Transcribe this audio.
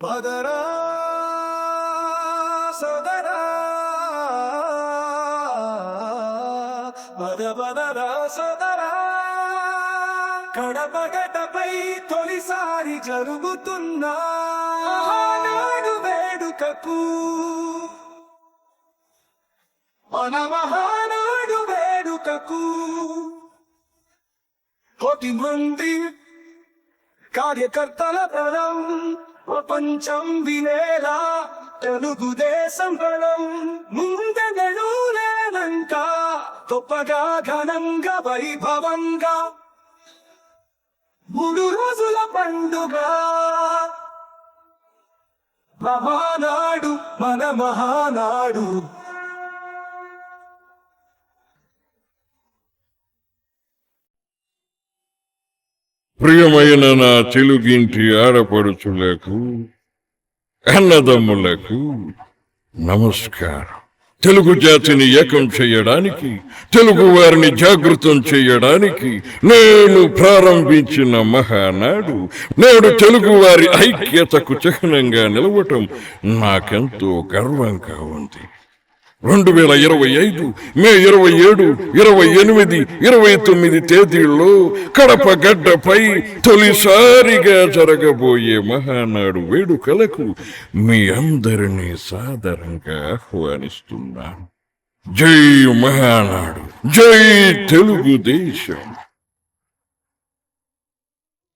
పదరా సదరా పద పదరా సదరా. కడపగటపై తొలిసారి జరుగుతున్నా మహానాడు వేడుకకు మన మహానాడు వేడుకకు కోటి మంది కార్యకర్తల బలం ప్రపంచం వినేలా తెలుగుదేశం బలం ముందెగడులేనంక గొప్పగా ఘనంగా వైభవంగా. మూడు రోజుల పండుగ. మహానాడు మన మహానాడు. ప్రియమైన నా తెలుగింటి ఆడపడుచులకు అన్నదమ్ములకు నమస్కారం. తెలుగు జాతిని ఏకం చేయడానికి తెలుగు వారిని జాగృతం చేయడానికి నేను ప్రారంభించిన మహానాడు నేడు తెలుగు వారి ఐక్యతకు చిహ్నంగా నిలవటం నాకెంతో గర్వంగా ఉంది. రెండు వేల ఇరవై ఐదు మే ఇరవై ఏడు ఇరవై ఎనిమిది ఇరవై తొమ్మిది తేదీల్లో కడప గడ్డపై తొలిసారిగా జరగబోయే మహానాడు వేడుకలకు మీ అందరినీ సాదరంగా ఆహ్వానిస్తున్నాను. జై మహానాడు జై తెలుగుదేశం.